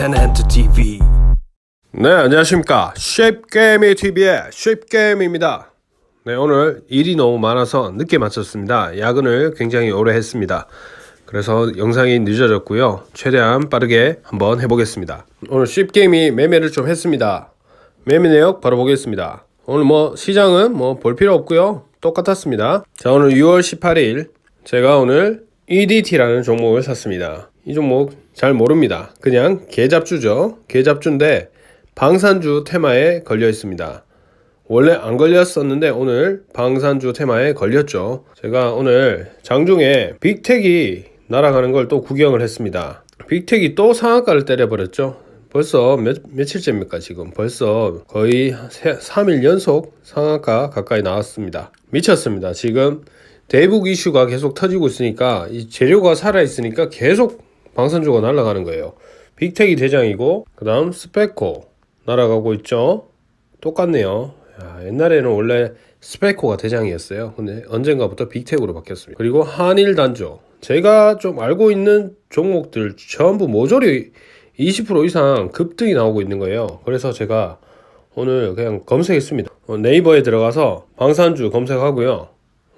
테넨트 TV 네, 안녕하십니까. 쉐입게임의 TV의 쉐입게임입니다. 네, 오늘 일이 너무 많아서 늦게 마쳤습니다. 야근을 굉장히 오래 했습니다. 그래서 영상이 늦어졌고요. 최대한 빠르게 한번 해보겠습니다. 오늘 쉐입게임이 매매를 좀 했습니다. 매매 내역 바로 보겠습니다. 오늘 뭐 시장은 뭐 볼 필요 없고요. 똑같았습니다. 자, 오늘 6월 18일 제가 오늘 EDT라는 종목을 샀습니다. 이 종목 잘 모릅니다. 그냥 개잡주죠. 개잡주인데 방산주 테마에 걸려 있습니다. 원래 안 걸렸었는데 오늘 방산주 테마에 걸렸죠. 제가 오늘 장중에 빅텍이 날아가는 걸 또 구경을 했습니다. 빅텍이 또 상한가를 때려버렸죠. 벌써 몇, 며칠째입니까 지금 벌써 거의 3일 연속 상한가 가까이 나왔습니다. 미쳤습니다. 지금 대북 이슈가 계속 터지고 있으니까 이 재료가 살아 있으니까 계속 방산주가 날아가는 거예요. 빅텍이 대장이고 그 다음 스페코 날아가고 있죠. 똑같네요. 야, 옛날에는 원래 스페코가 대장이었어요. 근데 언젠가부터 빅텍으로 바뀌었습니다. 그리고 한일 단조. 제가 좀 알고 있는 종목들 전부 모조리 20% 이상 급등이 나오고 있는 거예요. 그래서 제가 오늘 그냥 검색했습니다. 어, 네이버에 들어가서 방산주 검색하고요.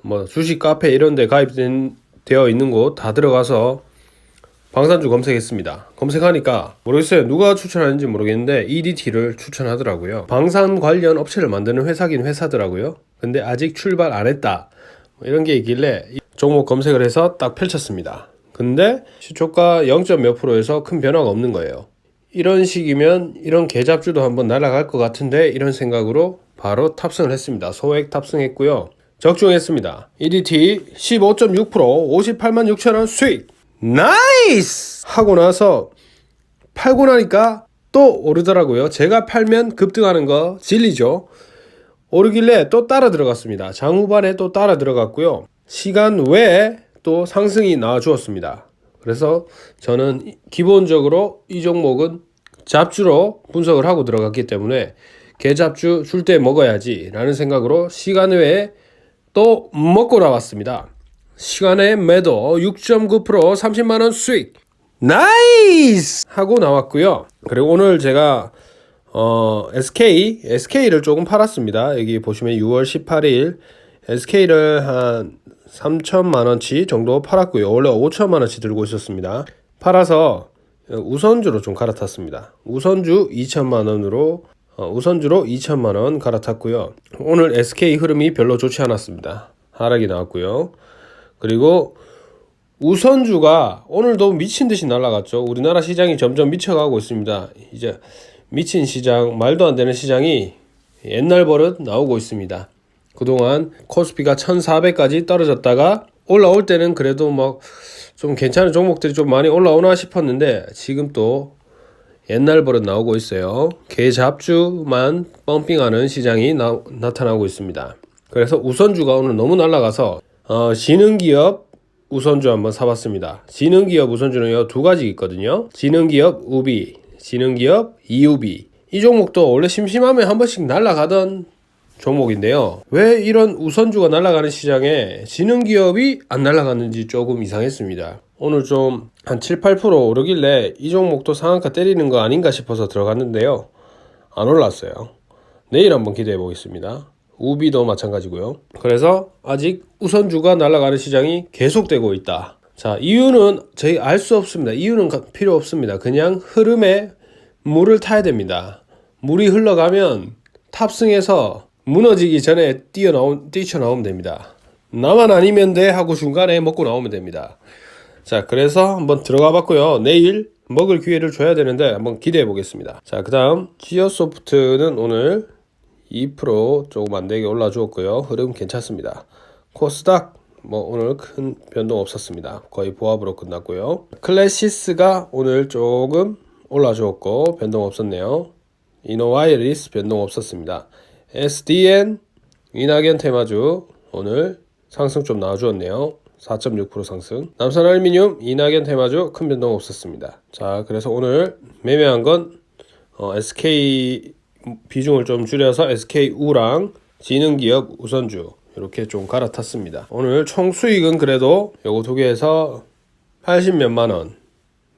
뭐 주식 카페 이런 데 가입되어 있는 곳 다 들어가서 방산주 검색했습니다. 검색하니까 모르겠어요. 누가 추천하는지 모르겠는데 EDT를 추천하더라고요. 방산 관련 업체를 만드는 회사긴 회사더라고요. 근데 아직 출발 안 했다. 뭐 이런 게 있길래 종목 검색을 해서 딱 펼쳤습니다. 근데 시초가 0. 몇 프로에서 큰 변화가 없는 거예요. 이런 식이면 이런 계잡주도 한번 날아갈 것 같은데 이런 생각으로 바로 탑승을 했습니다. 소액 탑승했고요. 적중했습니다. EDT 15.6% 58만 6천원 수익 나이스! 하고 나서 팔고 나니까 또 오르더라고요. 제가 팔면 급등하는 거 진리죠. 오르길래 또 따라 들어갔습니다. 장후반에 또 따라 들어갔고요. 시간 외에 또 상승이 나와 주었습니다. 그래서 저는 기본적으로 이 종목은 잡주로 분석을 하고 들어갔기 때문에 개잡주 줄 때 먹어야지 라는 생각으로 시간 외에 또 먹고 나왔습니다. 시간의 매도 6.9% 30만 원 수익. 나이스! 하고 나왔고요. 그리고 오늘 제가 어, SK SK를 조금 팔았습니다. 여기 보시면 6월 18일 SK를 한 3천만 원치 정도 팔았고요. 원래 5천만 원치 들고 있었습니다. 팔아서 우선주로 좀 갈아탔습니다. 우선주 2천만 원으로 어, 우선주로 2천만 원 갈아탔고요. 오늘 SK 흐름이 별로 좋지 않았습니다. 하락이 나왔고요 그리고 우선주가 오늘도 미친 듯이 날아갔죠. 우리나라 시장이 점점 미쳐가고 있습니다. 이제 미친 시장, 말도 안 되는 시장이 옛날 버릇 나오고 있습니다. 그동안 코스피가 1400까지 떨어졌다가 올라올 때는 그래도 막 좀 괜찮은 종목들이 좀 많이 올라오나 싶었는데 지금 또 옛날 버릇 나오고 있어요. 개잡주만 펌핑하는 시장이 나, 나타나고 있습니다. 그래서 우선주가 오늘 너무 날아가서 어, 지능기업 우선주 한번 사봤습니다. 지능기업 우선주는 두 가지 있거든요. 지능기업 우비, 지능기업 이우비. 이 종목도 원래 심심하면 한 번씩 날아가던 종목인데요. 왜 이런 우선주가 날아가는 시장에 지능기업이 안 날아갔는지 조금 이상했습니다. 오늘 좀 한 7, 8% 오르길래 이 종목도 상한가 때리는 거 아닌가 싶어서 들어갔는데요. 안 올랐어요. 내일 한번 기대해 보겠습니다. 우비도 마찬가지고요. 그래서 아직 우선주가 날아가는 시장이 계속되고 있다. 자, 이유는 저희 알 수 없습니다. 이유는 필요 없습니다. 그냥 흐름에 물을 타야 됩니다. 물이 흘러가면 탑승해서 무너지기 전에 뛰어나오, 뛰쳐나오면 됩니다. 나만 아니면 돼 하고 중간에 먹고 나오면 됩니다. 자, 그래서 한번 들어가 봤고요. 내일 먹을 기회를 줘야 되는데 한번 기대해 보겠습니다. 자, 그 다음 지어소프트는 오늘 2% 조금 안 되게 올라 주었고요. 흐름 괜찮습니다. 코스닥 뭐 오늘 큰 변동 없었습니다. 거의 보합으로 끝났고요. 클래시스가 오늘 조금 올라 주었고 변동 없었네요. 이노와이 리스 변동 없었습니다. SDN 이낙연 테마주 오늘 상승 좀 나와주었네요. 4.6% 상승. 남산알미늄 이낙연 테마주 큰 변동 없었습니다. 자, 그래서 오늘 매매한 건 어, SK 비중을 좀 줄여서 SK우랑 지능기업 우선주 이렇게 좀 갈아탔습니다. 오늘 총 수익은 그래도 요거 두 개에서 80 몇만 원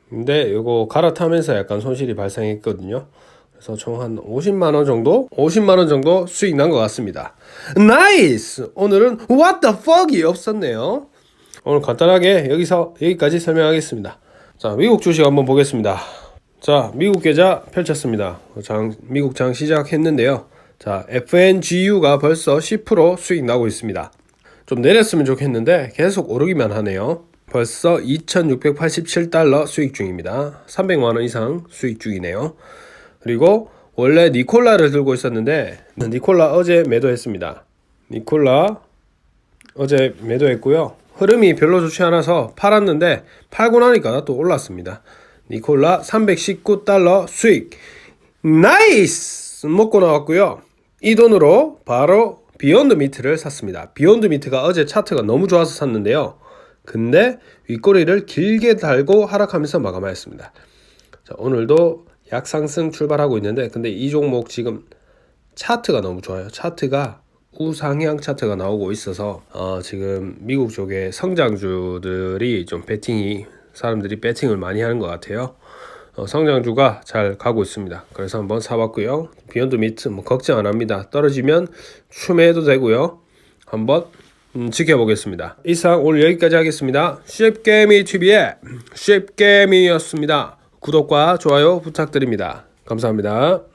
근데 이거 갈아타면서 약간 손실이 발생했거든요. 그래서 총 한 50만 원 정도, 50만 원 정도 수익 난 것 같습니다. 나이스! 오늘은 what the fuck이 없었네요. 오늘 간단하게 여기서 여기까지 설명하겠습니다. 자, 미국 주식 한번 보겠습니다. 자, 미국 계좌 펼쳤습니다. 장, 미국 장 시작했는데요. 자, FNGU가 벌써 10% 수익 나고 있습니다. 좀 내렸으면 좋겠는데 계속 오르기만 하네요. 벌써 2,687달러 수익 중입니다. 300만 원 이상 수익 중이네요. 그리고 원래 니콜라를 들고 있었는데 니콜라 어제 매도했습니다. 니콜라 어제 매도했고요. 흐름이 별로 좋지 않아서 팔았는데 팔고 나니까 또 올랐습니다. 니콜라 319달러 수익. 나이스! 먹고 나왔고요. 이 돈으로 바로 비욘드 미트를 샀습니다. 비욘드 미트가 어제 차트가 너무 좋아서 샀는데요. 근데 윗꼬리를 길게 달고 하락하면서 마감하였습니다. 자, 오늘도 약상승 출발하고 있는데 근데 이 종목 지금 차트가 너무 좋아요. 차트가 우상향 차트가 나오고 있어서 어, 지금 미국 쪽에 성장주들이 좀 배팅이 사람들이 배팅을 많이 하는 것 같아요. 어, 성장주가 잘 가고 있습니다. 그래서 한번 사봤고요. 비욘드 미트 뭐 걱정 안 합니다. 떨어지면 추매해도 되고요. 한번 음, 지켜보겠습니다. 이상 오늘 여기까지 하겠습니다. 쉽게미 TV의 쉽게미였습니다. 구독과 좋아요 부탁드립니다. 감사합니다.